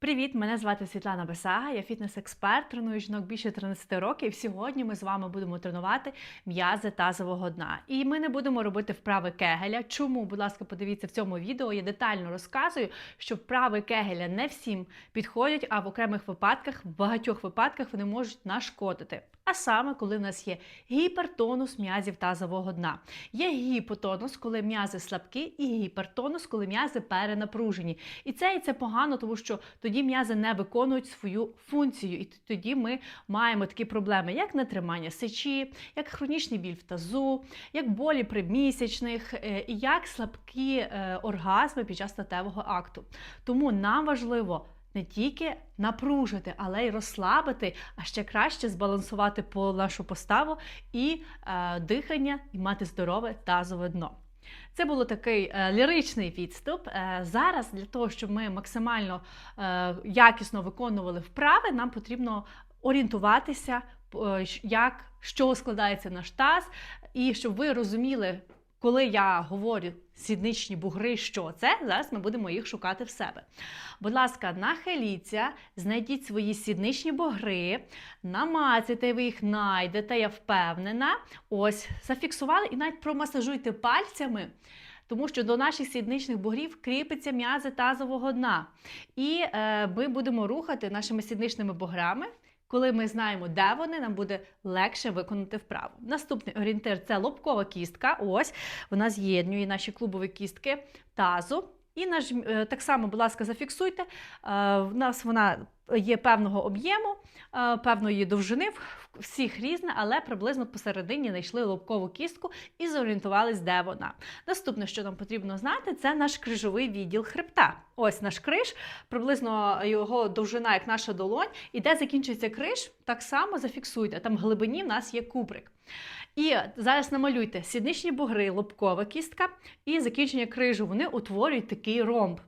Привіт, мене звати Світлана Бесага, я фітнес-експерт, треную жінок більше 13 років. Сьогодні ми з вами будемо тренувати м'язи тазового дна. І ми не будемо робити вправи кегеля. Чому, будь ласка, подивіться в цьому відео. Я детально розказую, що вправи кегеля не всім підходять, а в окремих випадках, в багатьох випадках вони можуть нашкодити. А саме, коли в нас є гіпертонус м'язів тазового дна. Є гіпотонус, коли м'язи слабкі, і гіпертонус, коли м'язи перенапружені. І це і це погано, тому що тоді м'язи не виконують свою функцію. І тоді ми маємо такі проблеми, як нетримання сечі, як хронічний біль в тазу, як болі при місячних, е, і як слабкі е, оргазми під час статевого акту. Тому нам важливо. Не тільки напружити, але й розслабити, а ще краще збалансувати по нашу поставу і е, дихання, і мати здорове тазове дно. Це було такий е, ліричний відступ. Е, зараз для того, щоб ми максимально е, якісно виконували вправи, нам потрібно орієнтуватися, е, як чого складається наш таз, і щоб ви розуміли. Коли я говорю сідничні бугри, що це, зараз ми будемо їх шукати в себе. Будь ласка, нахиліться, знайдіть свої сідничні бугри, намацайте, ви їх знайдете, я впевнена. Ось, зафіксували і навіть промасажуйте пальцями. Тому що до наших сідничних бугрів кріпиться м'язи тазового дна. І е, ми будемо рухати нашими сідничними буграми. Коли ми знаємо, де вони, нам буде легше виконати вправу. Наступний орієнтир це лобкова кістка. Ось вона з'єднує наші клубові кістки тазу. І наш, е, так само, будь ласка, зафіксуйте. Е, В нас вона є певного об'єму, е, певної довжини, всіх різне, але приблизно посередині знайшли лобкову кістку і зорієнтувались, де вона. Наступне, що нам потрібно знати, це наш крижовий відділ хребта. Ось наш криш, приблизно його довжина, як наша долонь, і де закінчується криш, так само зафіксуйте. Там в глибині в нас є кубрик. І зараз намалюйте сідничні бугри, лобкова кістка і закінчення крижу. Вони утворюють такий ромб.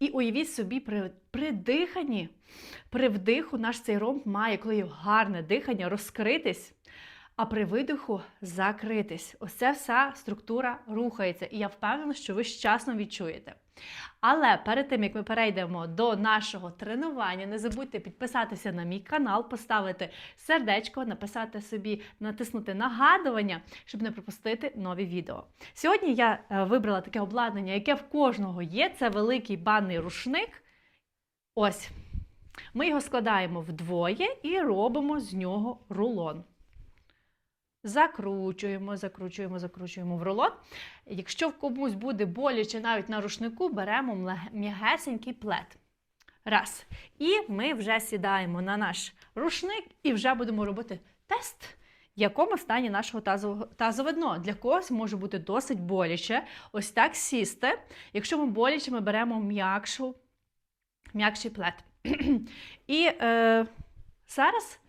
І уявіть собі, при, при диханні, при вдиху наш цей ромб має, коли гарне дихання, розкритись, а при видиху закритись. Ось ця вся структура рухається. І я впевнена, що ви щасно відчуєте. Але перед тим, як ми перейдемо до нашого тренування, не забудьте підписатися на мій канал, поставити сердечко, написати собі, натиснути нагадування, щоб не пропустити нові відео. Сьогодні я е, вибрала таке обладнання, яке в кожного є. Це великий банний рушник. Ось. Ми його складаємо вдвоє і робимо з нього рулон. Закручуємо, закручуємо, закручуємо в рулон. Якщо в комусь буде боляче навіть на рушнику, беремо м'ягесенький плед. Раз. І ми вже сідаємо на наш рушник і вже будемо робити тест, в якому стані нашого тазового, тазове дно. Для когось може бути досить боляче. Ось так сісти. Якщо ми боляче, ми беремо м'якшу, м'якший плед. І е, зараз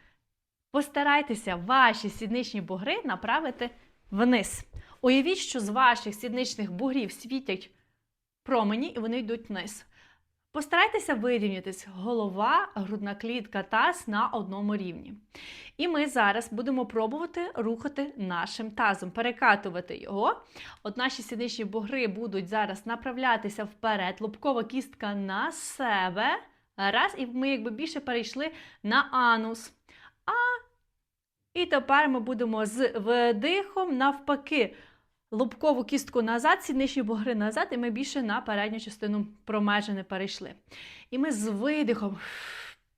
постарайтеся ваші сідничні бугри направити вниз. Уявіть, що з ваших сідничних бугрів світять промені і вони йдуть вниз. Постарайтеся вирівнятись голова, грудна клітка, таз на одному рівні. І ми зараз будемо пробувати рухати нашим тазом, перекатувати його. От наші сідничні бугри будуть зараз направлятися вперед, лобкова кістка на себе. Раз, і ми якби більше перейшли на анус. А і тепер ми будемо з вдихом навпаки. Лобкову кістку назад, сідничні бугри назад, і ми більше на передню частину промежини перейшли. І ми з видихом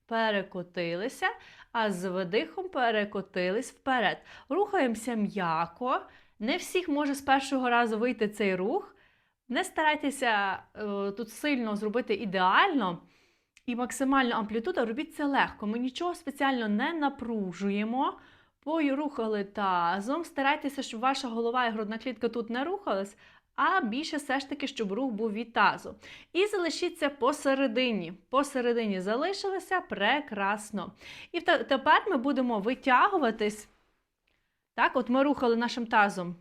перекотилися, а з видихом перекотились вперед. Рухаємося м'яко. Не всіх може з першого разу вийти цей рух. Не старайтеся е, тут сильно зробити ідеально і максимальна амплітуда. Робіть це легко. Ми нічого спеціально не напружуємо. Порухали тазом. Старайтеся, щоб ваша голова і грудна клітка тут не рухались, а більше все ж таки, щоб рух був від тазу. І залишіться посередині. Посередині залишилися прекрасно. І тепер ми будемо витягуватись. Так, от ми рухали нашим тазом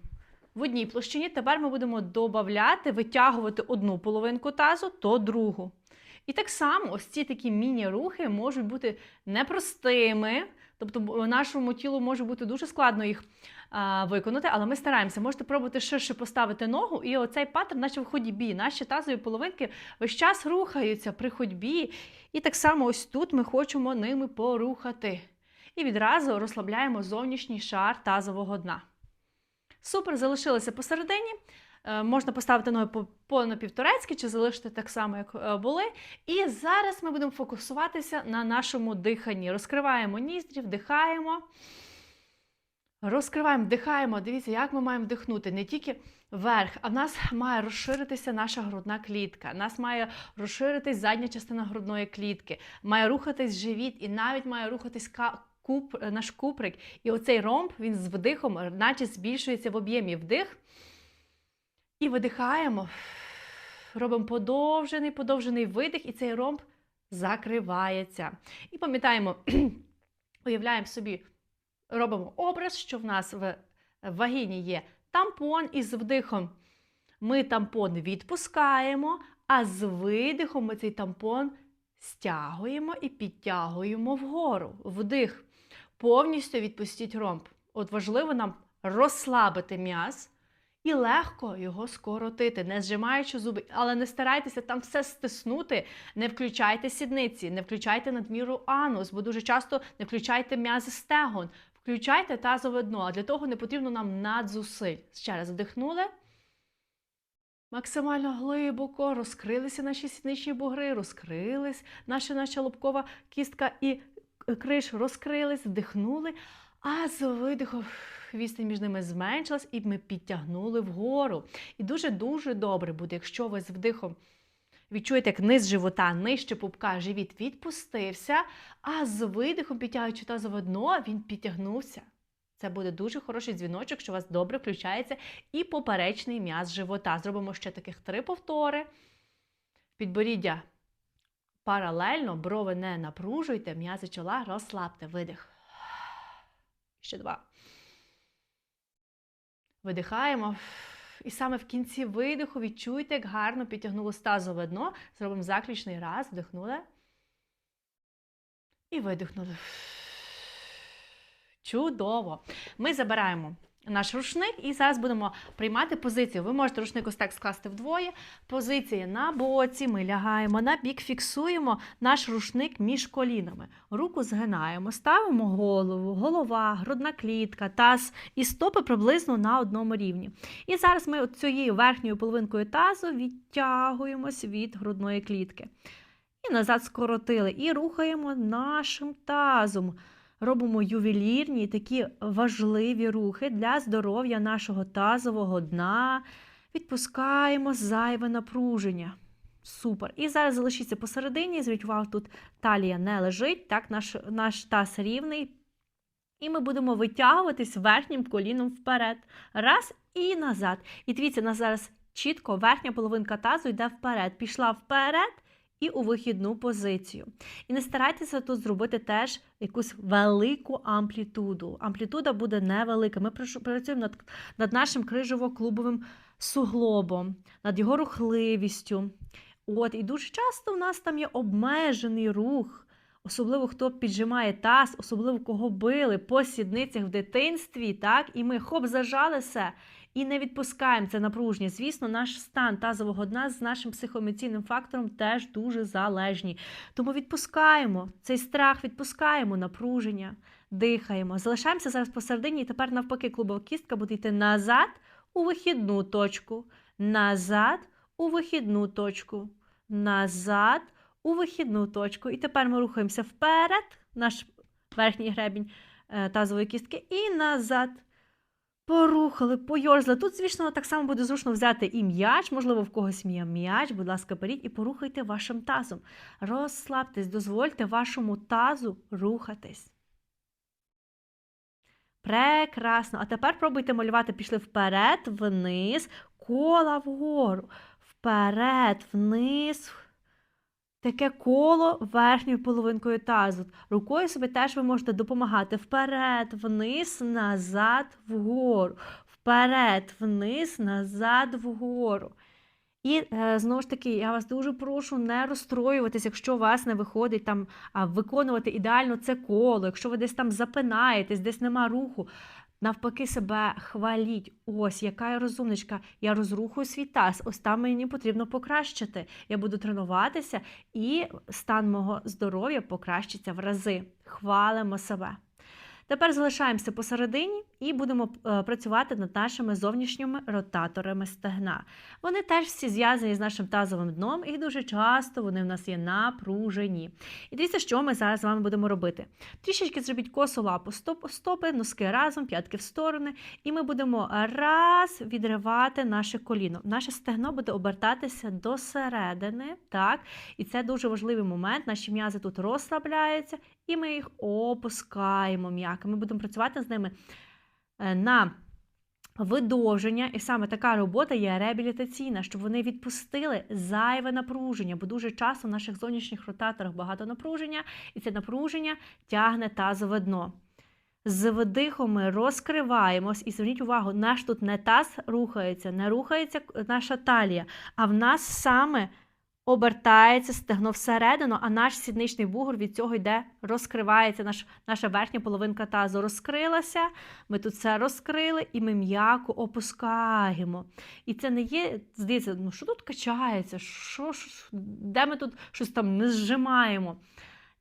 в одній площині. Тепер ми будемо додати, витягувати одну половинку тазу, то другу. І так само ось ці такі міні-рухи можуть бути непростими, тобто нашому тілу може бути дуже складно їх а, виконати, але ми стараємося. Можете пробувати ширше поставити ногу, і оцей паттерн, наче в ходьбі. Наші тазові половинки весь час рухаються при ходьбі. І так само ось тут ми хочемо ними порухати. І відразу розслабляємо зовнішній шар тазового дна. Супер, залишилися посередині. Е, Можна поставити ноги по, по чи залишити так само, як е, були. І зараз ми будемо фокусуватися на нашому диханні. Розкриваємо ніздрі, вдихаємо. Розкриваємо, вдихаємо. Дивіться, як ми маємо вдихнути. Не тільки вверх, а в нас має розширитися наша грудна клітка. В нас має розширитись задня частина грудної клітки, має рухатись живіт і навіть має рухатись куп, наш куприк. І оцей ромб він з вдихом, наче збільшується в об'ємі вдих. І видихаємо. Робимо подовжений, подовжений видих, і цей ромб закривається. І пам'ятаємо, уявляємо собі, робимо образ, що в нас в вагіні є тампон, і з вдихом ми тампон відпускаємо, а з видихом ми цей тампон стягуємо і підтягуємо вгору. Вдих. Повністю відпустіть ромб. От важливо нам розслабити м'яз і легко його скоротити, не зжимаючи зуби, але не старайтеся там все стиснути, не включайте сідниці, не включайте надміру анус, бо дуже часто не включайте м'язи стегон, включайте тазове дно, а для того не потрібно нам надзусиль. Ще раз вдихнули. Максимально глибоко розкрилися наші сідничні бугри, розкрились, наша наша лобкова кістка і криш розкрились, вдихнули, а з видихом відстань між ними зменшилась, і ми підтягнули вгору. І дуже-дуже добре буде, якщо ви з вдихом відчуєте, як низ живота, нижче пупка, живіт відпустився, а з видихом, підтягуючи тазове дно, він підтягнувся. Це буде дуже хороший дзвіночок, що у вас добре включається і поперечний м'яз живота. Зробимо ще таких три повтори. Підборіддя паралельно, брови не напружуйте, м'язи чола розслабте. Видих. Ще два. Видихаємо. І саме в кінці видиху відчуйте, як гарно підтягнуло стазове дно. Зробимо заключний раз. Вдихнули. І видихнули. Чудово! Ми забираємо наш рушник і зараз будемо приймати позицію. Ви можете рушник ось так скласти вдвоє. Позиція на боці, ми лягаємо на бік, фіксуємо наш рушник між колінами. Руку згинаємо, ставимо голову, голова, грудна клітка, таз і стопи приблизно на одному рівні. І зараз ми цією верхньою половинкою тазу відтягуємось від грудної клітки. І назад скоротили. І рухаємо нашим тазом робимо ювелірні такі важливі рухи для здоров'я нашого тазового дна. Відпускаємо зайве напруження. Супер. І зараз залишіться посередині. Зверніть увагу, тут талія не лежить, так, наш, наш таз рівний. І ми будемо витягуватись верхнім коліном вперед. Раз і назад. І дивіться, нас зараз чітко верхня половинка тазу йде вперед. Пішла вперед і у вихідну позицію. І не старайтеся тут зробити теж якусь велику амплітуду. Амплітуда буде невелика. Ми працю- працюємо над, над нашим крижово-клубовим суглобом, над його рухливістю. От, і дуже часто у нас там є обмежений рух. Особливо хто піджимає таз, особливо кого били по сідницях в дитинстві, так, і ми хоп, зажали все і не відпускаємо це напруження. Звісно, наш стан тазового дна з нашим психоемоційним фактором теж дуже залежні. Тому відпускаємо цей страх, відпускаємо напруження, дихаємо. Залишаємося зараз посередині, і тепер навпаки, клубова кістка буде йти назад у вихідну точку, назад у вихідну точку, назад у вихідну точку. І тепер ми рухаємося вперед, наш верхній гребінь е, тазової кістки, і назад. Порухали, пойорзли. Тут, звісно, так само буде зручно взяти і м'яч, можливо, в когось є м'яч, будь ласка, беріть і порухайте вашим тазом. Розслабтесь, дозвольте вашому тазу рухатись. Прекрасно. А тепер пробуйте малювати. Пішли вперед, вниз, кола вгору. Вперед, вниз. Таке коло верхньою половинкою тазу. Рукою собі теж ви можете допомагати вперед, вниз, назад, вгору. Вперед, вниз, назад, вгору. І е, знову ж таки, я вас дуже прошу не розстроюватись, якщо у вас не виходить там виконувати ідеально це коло, якщо ви десь там запинаєтесь, десь нема руху. Навпаки, себе хваліть. Ось, яка я розумничка. Я розрухую свій таз. Ось там мені потрібно покращити. Я буду тренуватися, і стан мого здоров'я покращиться в рази. Хвалимо себе. Тепер залишаємося посередині і будемо е, працювати над нашими зовнішніми ротаторами стегна. Вони теж всі зв'язані з нашим тазовим дном, і дуже часто вони в нас є напружені. І дивіться, що ми зараз з вами будемо робити. Трішечки зробіть косу лапу стоп, стопи, носки разом, п'ятки в сторони. І ми будемо раз відривати наше коліно. Наше стегно буде обертатися до середини. Так? І це дуже важливий момент. Наші м'язи тут розслабляються, і ми їх опускаємо м'яко. Ми будемо працювати з ними на видовження, і саме така робота є реабілітаційна, щоб вони відпустили зайве напруження, бо дуже часто в наших зовнішніх ротаторах багато напруження, і це напруження тягне тазове дно. З видихом ми розкриваємось, і зверніть увагу, наш тут не таз рухається, не рухається наша талія, а в нас саме обертається стегно всередину, а наш сідничний бугор від цього йде, розкривається. Наш, наша верхня половинка тазу розкрилася. Ми тут все розкрили і ми м'яко опускаємо. І це не є, здається, ну що тут качається? Що, де ми тут щось там не зжимаємо?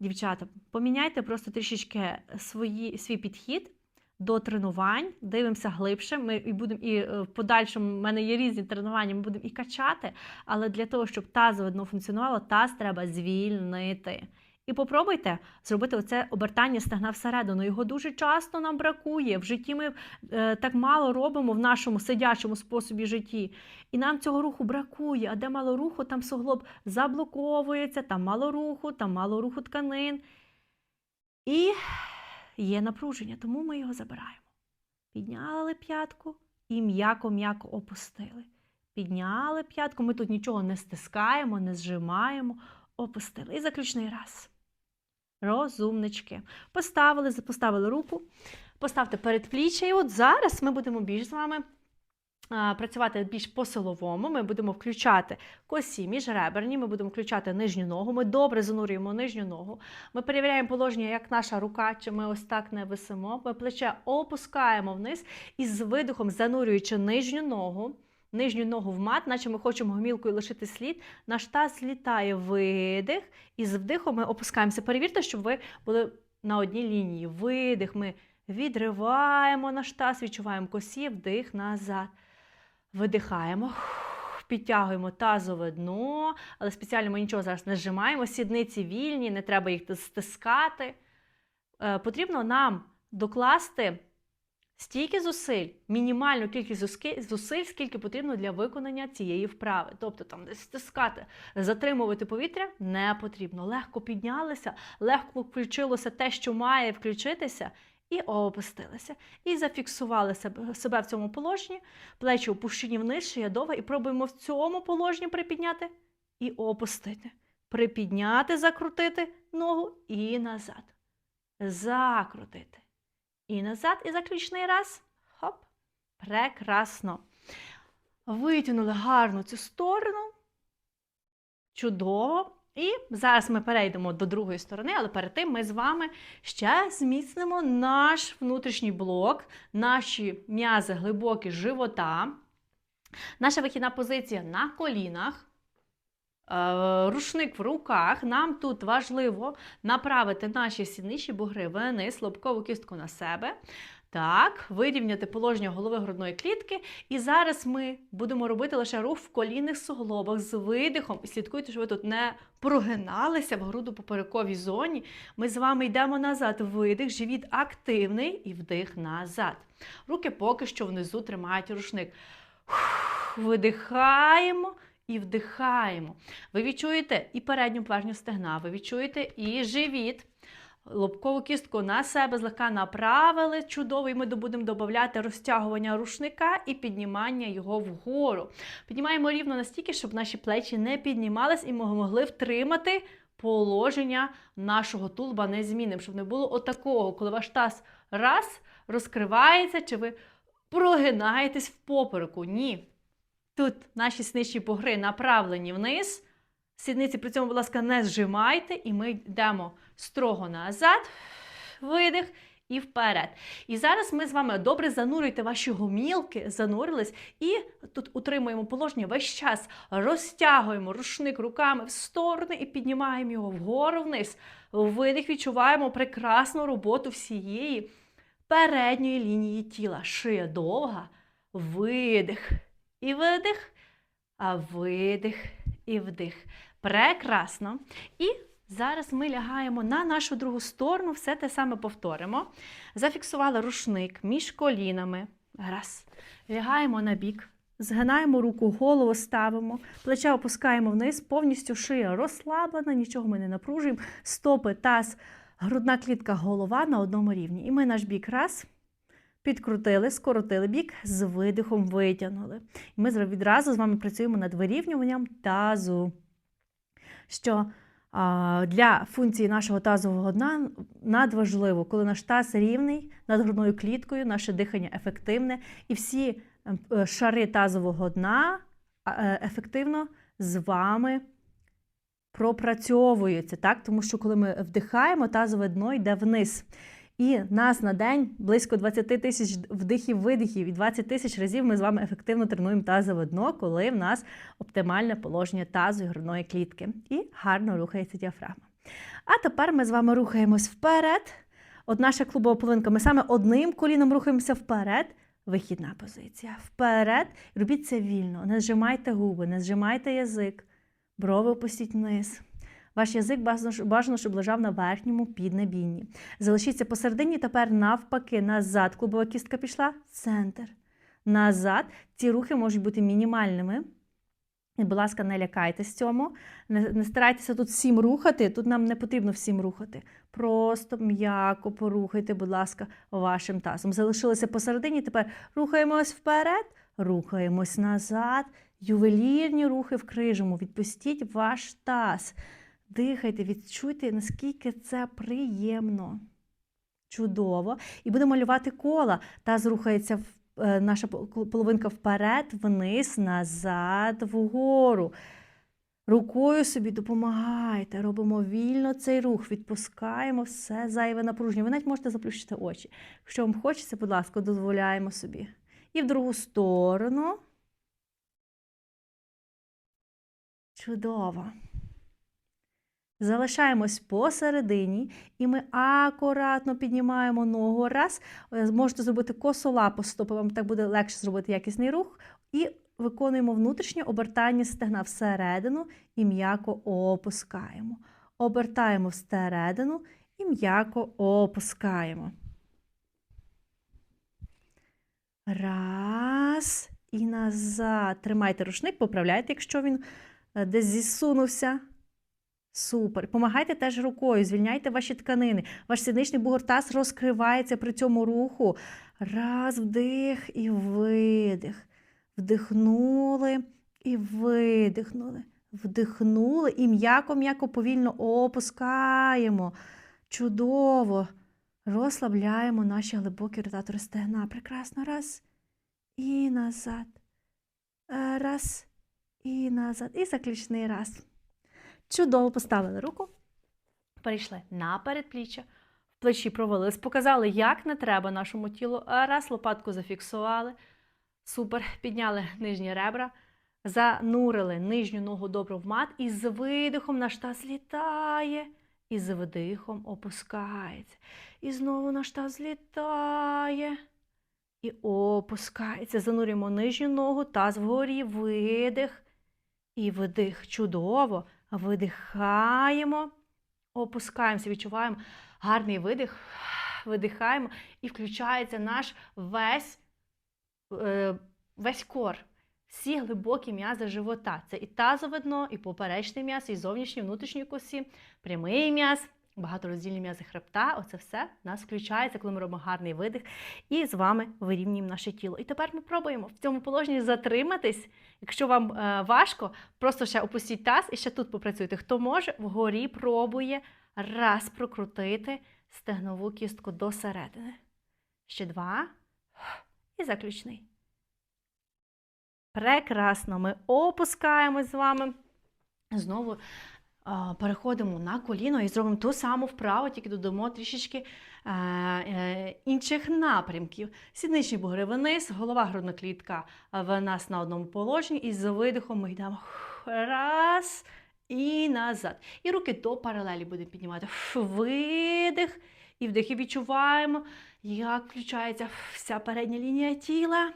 Дівчата, поміняйте просто трішечки свої, свій підхід до тренувань, дивимося глибше. Ми і будемо і е, в подальшому в мене є різні тренування, ми будемо і качати, але для того, щоб тазове дно функціонувало, таз треба звільнити. І попробуйте зробити оце обертання стегна всередину. Його дуже часто нам бракує. В житті ми е, так мало робимо в нашому сидячому способі житті. І нам цього руху бракує. А де мало руху, там суглоб заблоковується, там мало руху, там мало руху тканин. І є напруження, тому ми його забираємо. Підняли п'ятку і м'яко-м'яко опустили. Підняли п'ятку, ми тут нічого не стискаємо, не зжимаємо, опустили. І заключний раз. Розумнички. Поставили, поставили руку, поставте передпліччя. І от зараз ми будемо більш з вами працювати більш по-силовому. Ми будемо включати косі міжреберні, ми будемо включати нижню ногу. Ми добре занурюємо нижню ногу. Ми перевіряємо положення, як наша рука, чи ми ось так не висимо. Ми плече опускаємо вниз і з видихом, занурюючи нижню ногу. Нижню ногу в мат, наче ми хочемо гомілкою лишити слід. Наш таз злітає видих, і з вдихом ми опускаємося. Перевірте, щоб ви були на одній лінії. Видих. Ми відриваємо наш таз, відчуваємо косі, вдих назад. Видихаємо, підтягуємо тазове дно, але спеціально ми нічого зараз не зжимаємо. Сідниці вільні, не треба їх стискати. Е, Потрібно нам докласти стільки зусиль, мінімальну кількість зусиль, скільки потрібно для виконання цієї вправи. Тобто там десь стискати, затримувати повітря не потрібно. Легко піднялися, легко включилося те, що має включитися. І опустилися. І зафіксували себе, в цьому положенні, плечі опущені вниз, шия довга, і пробуємо в цьому положенні припідняти і опустити. Припідняти, закрутити ногу і назад. Закрутити. І назад, і заключний раз. Хоп. Прекрасно. Витягнули гарно цю сторону. Чудово. І зараз ми перейдемо до другої сторони, але перед тим ми з вами ще зміцнимо наш внутрішній блок, наші м'язи глибокі живота, наша вихідна позиція на колінах. Е, рушник в руках, нам тут важливо направити наші сідничі бугри вниз, лобкову кістку на себе. Так, вирівняти положення голови грудної клітки. І зараз ми будемо робити лише рух в колінних суглобах з видихом. І слідкуйте, щоб ви тут не прогиналися в груду поперековій зоні. Ми з вами йдемо назад. Видих, живіт активний і вдих назад. Руки поки що внизу тримають рушник. Видихаємо. І вдихаємо. Ви відчуєте і передню плажню стегна, ви відчуєте і живіт. Лобкову кістку на себе злегка направили. Чудово, і ми будемо додати розтягування рушника і піднімання його вгору. Піднімаємо рівно настільки, щоб наші плечі не піднімались і ми могли втримати положення нашого тулба незмінним, щоб не було отакого, коли ваш таз раз розкривається, чи ви прогинаєтесь в попереку. Ні. Тут наші сідничні бугри направлені вниз. Сідниці при цьому, будь ласка, не зжимайте, і ми йдемо строго назад, видих і вперед. І зараз ми з вами добре занурюйте ваші гомілки, занурились, і тут утримуємо положення весь час, розтягуємо рушник руками в сторони і піднімаємо його вгору вниз. Видих відчуваємо прекрасну роботу всієї передньої лінії тіла. Шия довга, видих і видих, а видих і вдих. Прекрасно. І зараз ми лягаємо на нашу другу сторону, все те саме повторимо. Зафіксували рушник між колінами. Раз. Лягаємо на бік. Згинаємо руку, голову ставимо, плече опускаємо вниз, повністю шия розслаблена, нічого ми не напружуємо. Стопи, таз, грудна клітка, голова на одному рівні. І ми наш бік раз. Підкрутили, скоротили бік, з видихом витягнули. Ми відразу з вами працюємо над вирівнюванням тазу. Що для функції нашого тазового дна надважливо, коли наш таз рівний над грудною кліткою, наше дихання ефективне, і всі е, шари тазового дна е, ефективно з вами пропрацьовуються. Так? Тому що коли ми вдихаємо, тазове дно йде вниз. І нас на день близько 20 тисяч вдихів-видихів і 20 тисяч разів ми з вами ефективно тренуємо тазове дно, коли в нас оптимальне положення тазу і грудної клітки. І гарно рухається діафрагма. А тепер ми з вами рухаємось вперед. От наша клубова половинка. Ми саме одним коліном рухаємося вперед. Вихідна позиція. Вперед. Робіть це вільно. Не зжимайте губи, не зжимайте язик, брови опустіть вниз. Ваш язик бажано, щоб лежав на верхньому піднебінні. Залишіться посередині, тепер навпаки, назад. Клубова кістка пішла, центр. Назад. Ці рухи можуть бути мінімальними. І, будь ласка, не лякайтесь цьому. Не, не старайтеся тут всім рухати. Тут нам не потрібно всім рухати. Просто м'яко порухайте, будь ласка, вашим тазом. Залишилися посередині, тепер рухаємось вперед, рухаємось назад. Ювелірні рухи в крижому. Відпустіть ваш таз. Дихайте, відчуйте, наскільки це приємно. Чудово. І будемо малювати кола. Таз рухається наша половинка вперед, вниз, назад, вгору. Рукою собі допомагайте. Робимо вільно цей рух, відпускаємо все зайве напруження. Ви навіть можете заплющити очі. Якщо вам хочеться, будь ласка, дозволяємо собі. І в другу сторону. Чудово. Залишаємось посередині, і ми акуратно піднімаємо ногу. Раз. Можете зробити косолапу стопи, вам так буде легше зробити якісний рух. І виконуємо внутрішнє обертання стегна всередину і м'яко опускаємо. Обертаємо всередину і м'яко опускаємо. Раз. І назад. Тримайте рушник, поправляйте, якщо він десь зісунувся. Супер. Помагайте теж рукою, звільняйте ваші тканини. Ваш сідничний бугортаз розкривається при цьому руху. Раз, вдих і видих. Вдихнули і видихнули. Вдихнули і м'яко-м'яко повільно опускаємо. Чудово. Розслабляємо наші глибокі ротатори стегна. Прекрасно. Раз. І назад. Раз. І назад. І заключний раз. Чудово поставили руку, перейшли на передпліччя, в плечі провалились, показали, як не треба нашому тілу. Раз, лопатку зафіксували. Супер. Підняли нижні ребра, занурили нижню ногу добре в мат, і з видихом наш таз злітає, і з вдихом опускається. І знову наш таз злітає. І опускається. Занурюємо нижню ногу, таз вгорі, видих. І вдих. Чудово. Видихаємо, опускаємося, відчуваємо гарний видих, видихаємо. І включається наш весь е, весь кор, всі глибокі м'язи живота. Це і тазове дно, і поперечне м'ясо, і зовнішні, внутрішні косі, прямий м'яз, багатороздільні м'язи хребта. Оце все в нас включається, коли ми робимо гарний видих. І з вами вирівнюємо наше тіло. І тепер ми пробуємо в цьому положенні затриматись. Якщо вам е, важко, просто ще опустіть таз і ще тут попрацюйте. Хто може, вгорі пробує раз прокрутити стегнову кістку до середини. Ще два. І заключний. Прекрасно. Ми опускаємось з вами. Знову переходимо на коліно і зробимо ту саму вправу, тільки додамо трішечки е, е, інших напрямків. Сідничні бугри вниз, голова грудна клітка в нас на одному положенні. І з видихом ми йдемо раз і назад. І руки до паралелі будемо піднімати. Видих і вдих. І відчуваємо, як включається вся передня лінія тіла.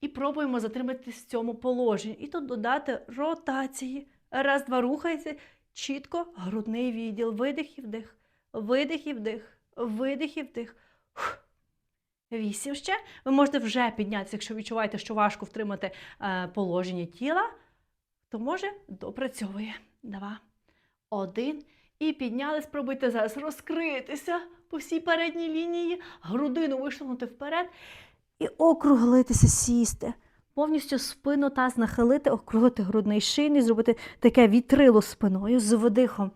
І пробуємо затриматися в цьому положенні. І тут додати ротації. Раз, два, рухається. Чітко грудний відділ. Видих і вдих. Видих і вдих. Видих і вдих. Вісім ще. Ви можете вже піднятися, якщо відчуваєте, що важко втримати е, положення тіла, то може допрацьовує. Два, один. І підняли. Спробуйте зараз розкритися по всій передній лінії, грудину вишагнути вперед і округлитися, сісти. Повністю спину таз нахилити, округлити грудний шийний, зробити таке вітрило спиною з вдихом.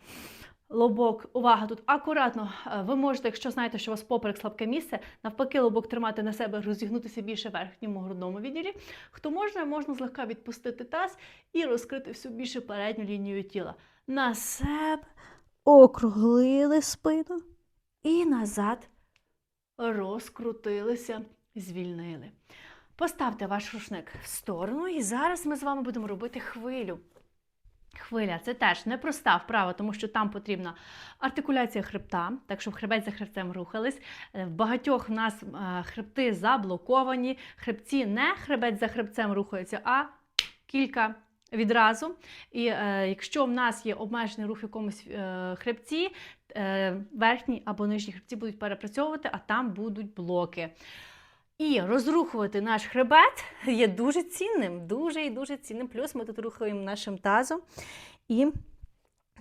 Лобок, увага, тут акуратно. Е, Ви можете, якщо знаєте, що у вас поперек слабке місце, навпаки, лобок тримати на себе, розігнутися більше в верхньому грудному відділі. Хто може, можна злегка відпустити таз і розкрити всю більше передню лінію тіла. На себе округлили спину і назад розкрутилися, звільнили. Поставте ваш рушник в сторону, і зараз ми з вами будемо робити хвилю. Хвиля це теж непроста вправа, тому що там потрібна артикуляція хребта, так щоб хребець за хребцем рухались. Е, В багатьох в нас е, хребти заблоковані, хребці не хребець за хребцем рухаються, а кілька відразу. І е, якщо в нас є обмежений рух в якомусь е, хребці, е, верхні або нижні хребці будуть перепрацьовувати, а там будуть блоки. І розрухувати наш хребет є дуже цінним, дуже і дуже цінним. Плюс ми тут рухаємо нашим тазом і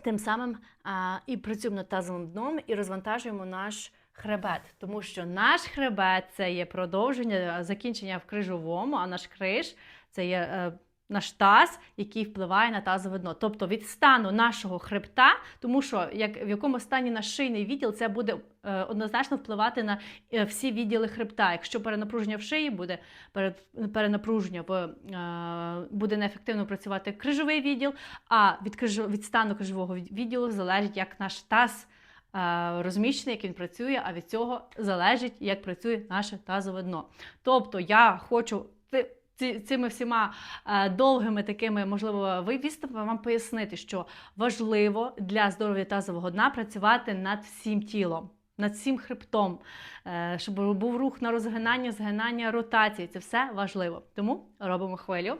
тим самим а, і працюємо над тазовим дном і розвантажуємо наш хребет. Тому що наш хребет це є продовження, закінчення в крижовому, а наш криж це є. Наш таз, який впливає на тазове дно. Тобто від стану нашого хребта, тому що як в якому стані наш шийний відділ, це буде е, однозначно впливати на е, всі відділи хребта. Якщо перенапруження в шиї буде перенапруження, бо, е, буде неефективно працювати крижовий відділ, а від, крижо, від стану крижового відділу залежить, як наш таз е, розміщений, як він працює, а від цього залежить, як працює наше тазове дно. Тобто я хочу цими всіма е, довгими такими, можливо, ви- вам пояснити, що важливо для здоров'я тазового дна працювати над всім тілом. Над всім хребтом, е, щоб був рух на розгинання, згинання, ротації. Це все важливо. Тому робимо хвилю.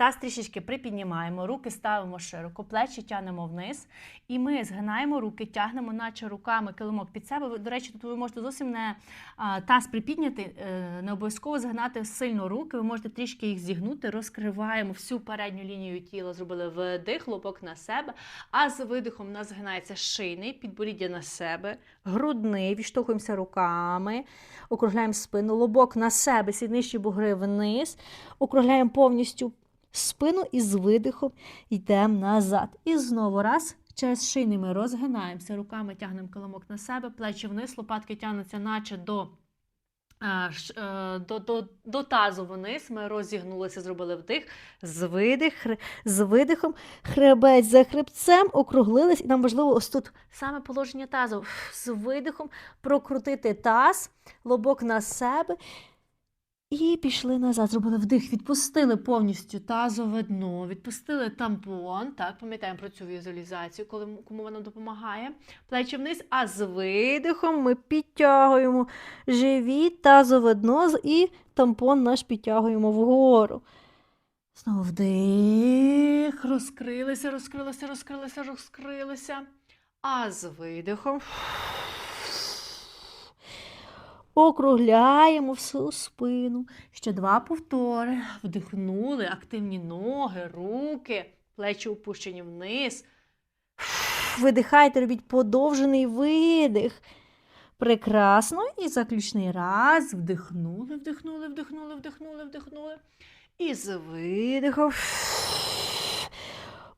Таз трішечки припіднімаємо, руки ставимо широко, плечі тягнемо вниз. І ми згинаємо руки, тягнемо, наче руками килимок під себе. До речі, тут ви можете зовсім не таз припідняти, е, не обов'язково згинати сильно руки. Ви можете трішки їх зігнути, розкриваємо всю передню лінію тіла, зробили вдих, лобок на себе. А з видихом у нас згинається шийний, підборіддя на себе, грудний, відштовхуємося руками, округляємо спину, лобок на себе, сідничні бугри вниз, округляємо повністю спину і з видихом йдемо назад. І знову раз. Через шийний ми розгинаємося, руками тягнемо килимок на себе, плечі вниз, лопатки тягнуться, наче до, е, е, до, до, до тазу вниз. Ми розігнулися, зробили вдих, з, видих, хр- з видихом, хребець за хребцем, округлились. І нам важливо ось тут саме положення тазу. З видихом прокрутити таз, лобок на себе. І пішли назад, зробили вдих, відпустили повністю тазове дно, відпустили тампон. Так, пам'ятаємо про цю візуалізацію, коли кому вона допомагає. Плечі вниз, а з видихом ми підтягуємо живіт, тазове дно і тампон наш підтягуємо вгору. Знову вдих, розкрилися, розкрилися, розкрилися, розкрилися. А з видихом. Округляємо всю спину. Ще два повтори. Вдихнули, активні ноги, руки, плечі опущені вниз. Видихайте, робіть подовжений видих. Прекрасно. І заключний раз. Вдихнули, вдихнули, вдихнули, вдихнули, вдихнули. І з видихом.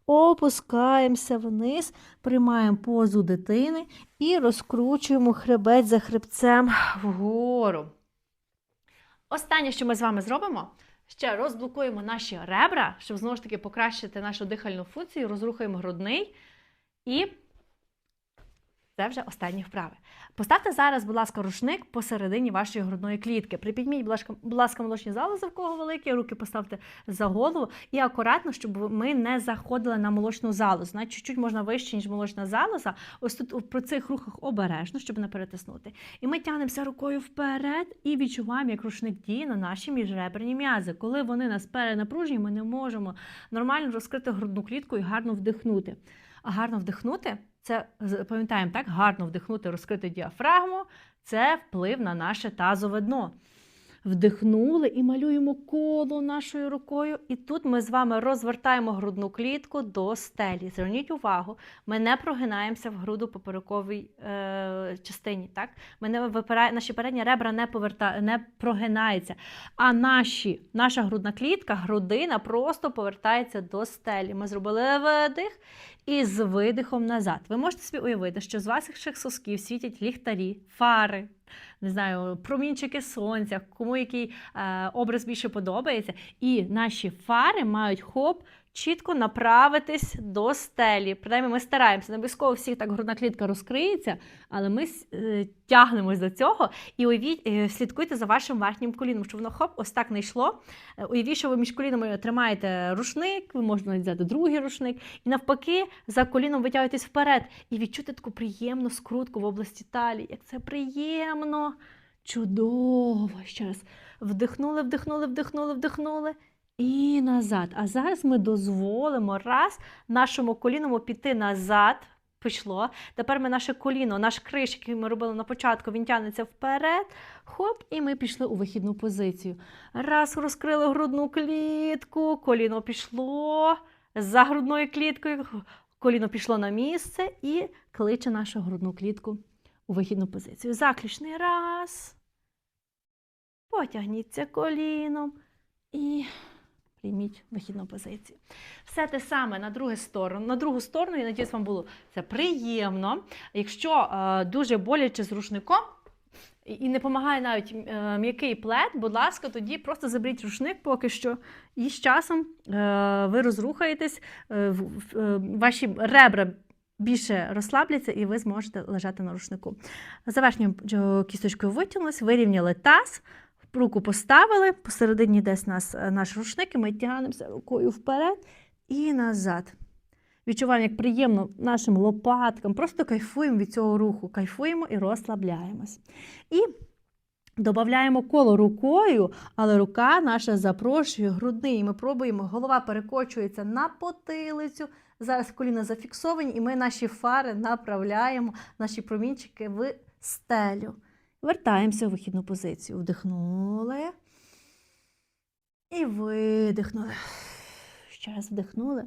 Опускаємося вниз, приймаємо позу дитини і розкручуємо хребець за хребцем вгору. Останнє, що ми з вами зробимо, Ще розблокуємо наші ребра, щоб знову ж таки покращити нашу дихальну функцію, розрухаємо грудний і це вже останні вправи. Поставте зараз, будь ласка, рушник посередині вашої грудної клітки. Припідміть, будь ласка, молочні залози, в кого великі, руки поставте за голову і акуратно, щоб ми не заходили на молочну залозу. Значить, чуть-чуть можна вище, ніж молочна залоза. Ось тут при цих рухах обережно, щоб не перетиснути. І ми тягнемося рукою вперед і відчуваємо, як рушник діє на наші міжреберні м'язи. Коли вони нас перенапружені, ми не можемо нормально розкрити грудну клітку і гарно вдихнути. А гарно вдихнути це пам'ятаємо так, гарно вдихнути, розкрити діафрагму це вплив на наше тазове дно. Вдихнули і малюємо коло нашою рукою. І тут ми з вами розвертаємо грудну клітку до стелі. Зверніть увагу, ми не прогинаємося в груду поперековій е, частині. Так? Ми не випирає, наші передні ребра не, поверта, не прогинаються. А наші, наша грудна клітка, грудина просто повертається до стелі. Ми зробили видих і з видихом назад. Ви можете собі уявити, що з ваших сосків світять ліхтарі, фари, не знаю, промінчики сонця, кому який е, образ більше подобається. І наші фари мають хоп. Чітко направитись до стелі. Принаймні, ми стараємося. Не обов'язково всіх так грудна клітка розкриється, але ми е, тягнемось до цього і уявіть, е, слідкуйте за вашим верхнім коліном, щоб воно хоп, ось так не йшло. Е, Уявіть, що ви між колінами тримаєте рушник, ви можете взяти другий рушник, і навпаки, за коліном витягуєтесь вперед і відчути таку приємну скрутку в області талії. Як це приємно, чудово. Ще раз вдихнули, вдихнули, вдихнули, вдихнули. І назад. А зараз ми дозволимо раз нашому коліному піти назад. Пішло. Тепер ми наше коліно, наш криш, який ми робили на початку, він тягнеться вперед. Хоп, і ми пішли у вихідну позицію. Раз, розкрили грудну клітку, коліно пішло за грудною кліткою, коліно пішло на місце і кличе нашу грудну клітку у вихідну позицію. Заключний раз. Потягніться коліном і прийміть вихідну позицію. Все те саме на другу сторону. На другу сторону, я надіюсь, вам було це приємно. Якщо е, дуже боляче з рушником, і не допомагає навіть е, м'який плед, будь ласка, тоді просто заберіть рушник поки що, і з часом е, ви розрухаєтесь, е, ваші ребра більше розслабляться, і ви зможете лежати на рушнику. За верхньою кісточкою витягнулись, вирівняли таз, руку поставили, посередині десь нас е, наш рушник, і ми тягнемося рукою вперед і назад. Відчуваємо, як приємно нашим лопаткам, просто кайфуємо від цього руху, кайфуємо і розслабляємось. І додаємо коло рукою, але рука наша запрошує грудний. І ми пробуємо, голова перекочується на потилицю. Зараз коліна зафіксовані, і ми наші фари направляємо, наші промінчики в стелю. Вертаємося в вихідну позицію. Вдихнули. І видихнули. Ще раз вдихнули.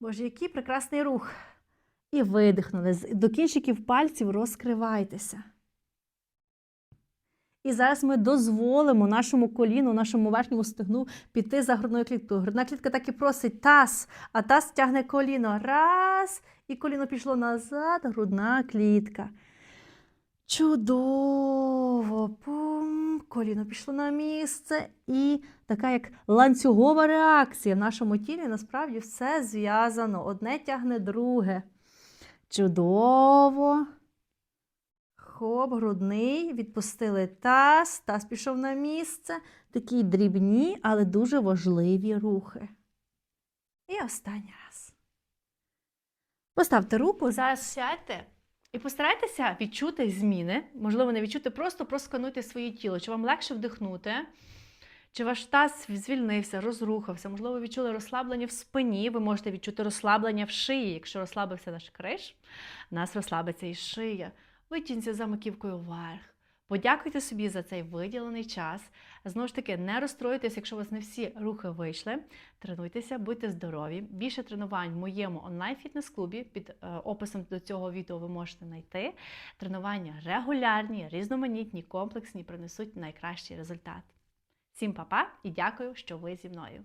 Боже, який прекрасний рух. І видихнули. До кінчиків пальців розкривайтеся. І зараз ми дозволимо нашому коліну, нашому верхньому стегну піти за грудною кліткою. Грудна клітка так і просить таз, а таз тягне коліно. Раз, і коліно пішло назад, грудна клітка. Чудово! Пум, коліно пішло на місце. І така як ланцюгова реакція в нашому тілі насправді все зв'язано. Одне тягне друге. Чудово. Хоп, грудний, відпустили таз, таз пішов на місце. Такі дрібні, але дуже важливі рухи. І останній раз. Поставте руку, зараз сядьте і постарайтеся відчути зміни. Можливо, не відчути, просто проскануйте своє тіло. Чи вам легше вдихнути? Чи ваш таз звільнився, розрухався? Можливо, ви відчули розслаблення в спині, ви можете відчути розслаблення в шиї. Якщо розслабився наш криш, у нас розслабиться і шия. Витягніться за маківкою вверх. Подякуйте собі за цей виділений час. Знову ж таки, не розстроюйтесь, якщо у вас не всі рухи вийшли. Тренуйтеся, будьте здорові. Більше тренувань в моєму онлайн-фітнес-клубі. Під е, описом до цього відео ви можете знайти. Тренування регулярні, різноманітні, комплексні, принесуть найкращий результат. Всім па-па і дякую, що ви зі мною.